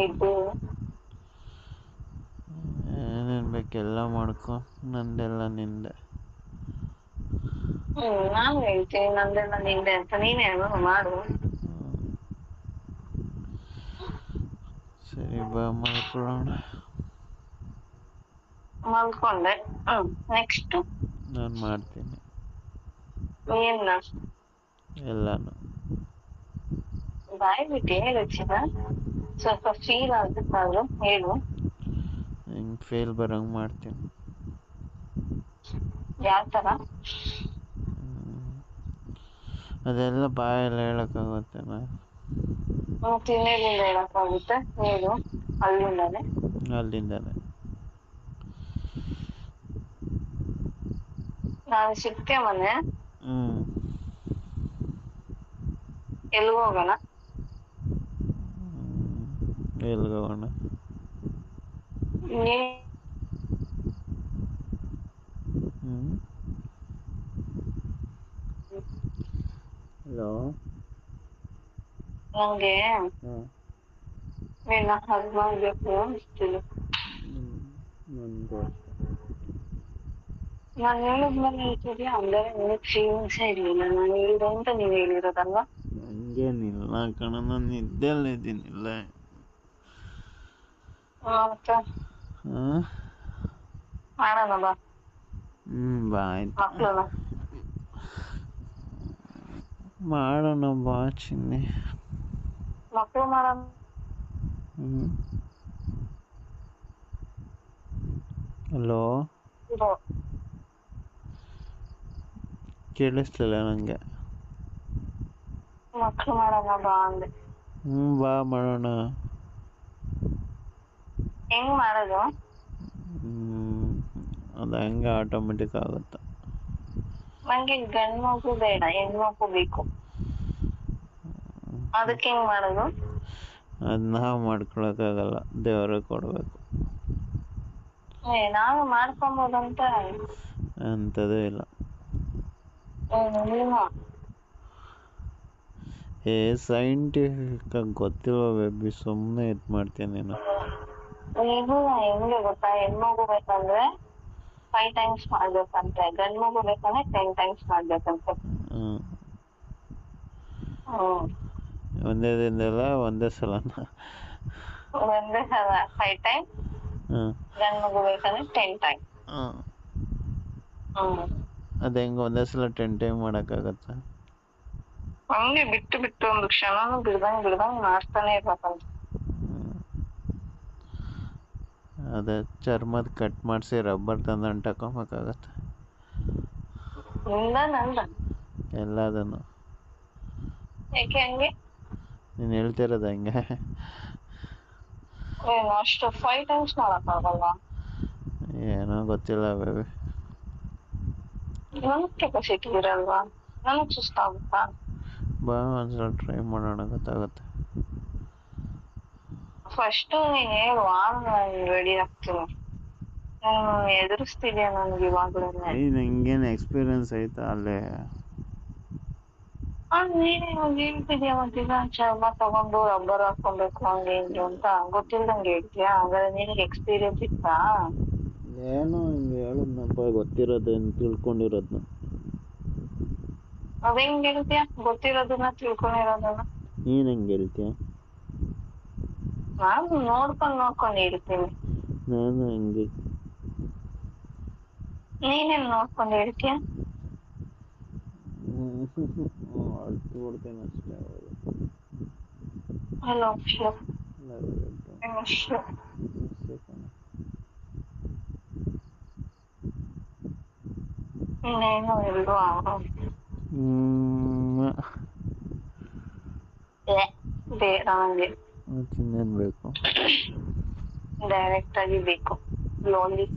ನಿದ್ದೆ ಏನೇನು ಬೇಕೆಲ್ಲ ಮಾಡ್ಕೊ ನಂದೆಲ್ಲ ನಿಂದೆ. ಹ್ಮ್ ನಾನು ಹೇಳ್ತೀನಿ ನಂದೆಲ್ಲ ನಿಂದೆ ಅಂತ. ನೀನೇ ಅಲ್ವಾ ಮಾಡು. ಸರಿ ಬಾ ಮಾಡ್ಕೊಳ್ಳೋಣ ಮಲ್ಕೊಂಡೆ. ಹ್ಮ್ ನೆಕ್ಸ್ಟ್ ನಾನು ಮಾಡ್ತೀನಿ. ಏನ? ಎಲ್ಲಾನು. ಬಾಯ್ ಬಿಟ್ಟು ಹೇಳು ಚಿನ್ನ ಸ್ವಲ್ಪ ಫೀಲ್ ಆಗುತ್ತಾದ್ರು ಹೇಳು ಹಿಂಗ್ ಫೇಲ್ ಬರಂಗ್ ಮಾಡ್ತೀನಿ. ಯಾವ ತರ? ಹ್ಮ್. ಅದೆಲ್ಲ ಬಾಯಲ್ಲಿ ಹೇಳಕ್ಕಾಗುತ್ತೆ ಮತ್ತೆ ಹೇಳಕ್ ಹೇಳಕ್ಕಾಗುತ್ತೆ. ಹೇಳು. ಅಲ್ಲಿಂದಾನೆ. ಅಲ್ಲಿಂದನೇ. ನಾನು ಮನೆ. ಮೊನ್ನೆ ಹ್ಞೂ ಎಲ್ಗ್ ಹ್ಞೂ ಹಲೋ ನಂಗೆ ನಿನ್ನ ಅನಿಸ್ತಿದೆ ನನಗೂ ನಾನು ಹೇಳಿದ್ಮೇಲೆ ಹೇಳ್ತಿದ್ಯಾ ಅಂದ್ರೆ ನಿನಗೆ ಫೀಲಿಂಗ್ಸೇ ಇರ್ಲಿಲ್ಲ ನಾನು ಹೇಳಿದೆ ಅಂತ ನೀವು ಹೇಳಿರೋದಲ್ವಾ ಹಂಗೇನಿಲ್ಲ ಕಣ ನಾನು ನಿದ್ದೆಲ್ಲ ಇದ್ದೀನಿಲ್ಲ ಮತ್ತೆ ಹಾಂ ಮಾಡೋಣ ಬಾ ಹ್ಞೂ ಬಾ ಆಯ್ತು ಮಕ್ಳನ್ನ ಮಾಡೋಣ ಬಾ ಚಿನ್ನಿ ಮಕ್ಳು ಮಾಡೋಣ ಹ್ಞೂ ಹಲೋ ಇದು ಕೇಳಿಸ್ಲಿಲ್ಲ ನನಗೆ ಮಕ್ಳು ಮಾಡೋಣ ಬಾ ಅಂದೆ ಹ್ಞೂ ಬಾ ಮಾಡೋಣ ಹೆಂಗ್ ಮಾಡೋದು? ಅದು ಹಂಗೆ ಆಟೋಮೆಟಿಕ್ ಆಗುತ್ತೆ? ನಂಗೆ ಗಂಡ್ ಮಗು ಬೇಡ ಹೆಣ್ಮಗು ಬೇಕು. ಅದಕ್ಕೆ ಹೆಂಗ್ ಮಾಡೋದು? ಅದು ನಾವು ಮಾಡ್ಕೊಳಕ್ಕಾಗಲ್ಲ ದೇವರೇ ಕೊಡಬೇಕು. ನಾವು ಮಾಡ್ಕೊಬೋದಂತ? ಅಂತದೇ ಇಲ್ಲ. ಏ ಸೈಂಟಿಫಿಕ್ ಗೊತ್ತಿರೋ ಬೇಬಿ ಸುಮ್ಮನೆ ಇದು ಮಾಡ್ತೀನಿ ನೀನು? ಇದು ಹೆಂಗೆ ಗೊತ್ತಾ? ಹೆಣ್ಮಗು ಬೇಕಂದ್ರೆ ಫೈವ್ ಟೈಮ್ಸ್ ಮಾಡ್ಬೇಕಂತೆ. ಗಂಡ್ ಮಗು ಬೇಕಂದ್ರೆ ಟೆನ್ ಟೈಮ್ಸ್ ಮಾಡ್ಬೇಕಂತೆ. ಒಂದೇ ದಿನದಲ್ಲ ಒಂದೇ ಸಲ ಒಂದೇ ಸಲ ಫೈವ್ ಟೈಮ್ ಗಂಡ್ ಮಗು ಬೇಕಂದ್ರೆ ಟೆನ್ ಟೈಮ್ ಅದು ಹೆಂಗೆ ಒಂದೇ ಸಲ ಟೆನ್ ಟೈಮ್ ಮಾಡೋಕ್ಕಾಗತ್ತಾ? ಹಂಗೆ ಬಿಟ್ಟು ಬಿಟ್ಟು ಒಂದು ಕ್ಷಣನೂ ಬಿಡ್ದಂಗೆ ಬಿಡ್ದಂಗೆ ಮಾಡ್ತಾನೆ ಇರ್ಬೇಕಂತ. ಅದೇ ಚರ್ಮದ ಕಟ್ ಮಾಡಿಸಿ ರಬ್ಬರ್ ತಂದು ಅಂಟಾಕೊಂಬೇಕಾಗತ್ತೆ ನಿಂದ. ಎಲ್ಲದನ್ನು. ಯಾಕೆ ಹಂಗೆ? ನೀನು ಹೇಳ್ತಿರೋದು ಹಂಗೆ. ಏನು ಅಷ್ಟು ಫೈವ್ ಟೈಮ್ಸ್ ಮಾಡಕ್ಕಾಗಲ್ವಾ? ಏನೋ ಗೊತ್ತಿಲ್ಲ ಬೇಬಿ ನನಗ್ ಕೆಪಾಸಿಟಿ ಇರಲ್ವಾ ನನಗೆ ಸುಸ್ತಾಗುತ್ತಾ? ಬಾ ಒಂದ್ಸಲ ಟ್ರೈ ಮಾಡೋಣ ಗೊತ್ತಾಗುತ್ತೆ. ಫಸ್ಟ್ ನೀನ್ ಹೇಳು ಆಮೇಲೆ ನಾನು ರೆಡಿ ಆಗ್ತೀನಿ. ನಾನು ಎದುರಿಸ್ತಿದ್ಯಾ ನನ್ಗೆ ಇವಾಗಲೇ ಏಯ್ ನಂಗೇನು ಎಕ್ಸ್ಪೀರಿಯನ್ಸ್ ಐತಾ ಅಲ್ಲೇ? ನೀನೇ ಇವಾಗ ಹೇಳ್ತಿದ್ಯಾ ಮತ್ತೀಗ ಚರ್ಮ ತಗೊಂಡು ರಬ್ಬರ್ ಹಾಕೊಬೇಕು ಹಂಗೆ ಹಿಂಗೆ ಅಂತ. ಗೊತ್ತಿಲ್ದಂಗೆ ಹೇಳ್ತೀಯಾ? ಹಾಗಾದ್ರೆ ನಿನಗೆ ಎಕ್ಸ್ಪೀರಿಯನ್ಸ್ ಇತ್ತಾ? ಏನು ಹಿಂಗೆ ಹೇಳಿದ್ನಪ್ಪ ಗೊತ್ತಿರೋದೇನು ತಿಳ್ಕೊಂಡಿರೋದನ್ನ ಅದ್ ಹೆಂಗ್ ಹೇಳ್ತೀಯಾ? ಗೊತ್ತಿರೋದನ್ನ ತಿಳ್ಕೊಂಡಿರೋದನ್ನ. ನೀನ್ ಹೆಂಗೆ ಹೇಳ್ತೀಯ? ನಾನು ನೋಡ್ಕೊಂಡ್ ನೋಡ್ಕೊಂಡ್ ಹೇಳ್ತೀನಿ ನಾನು ಹಂಗೆ ನೀನೇನ್ ನೋಡ್ಕೊಂಡ್ ಹೇಳ್ತೀಯ ಅಳ್ತು ಬಿಡ್ತೀನಿ ಅಷ್ಟೇ ಹಲೋ ಶ್ಲೋ ಅವಾಗ ಶ್ಲೋ ಅಷ್ಟೇ ಕಣೆ. ಇನ್ನೇನು ಇಲ್ವಾ ಹ್ಮ್ ಏ, ಬೇಡ ನಂಗೆ ಇನ್ನೇನು ಬೇಕು? ಡೈರೆಕ್ಟ್ ಆಗಿ ಬೇಕು. ಲೋನ್ಲಿ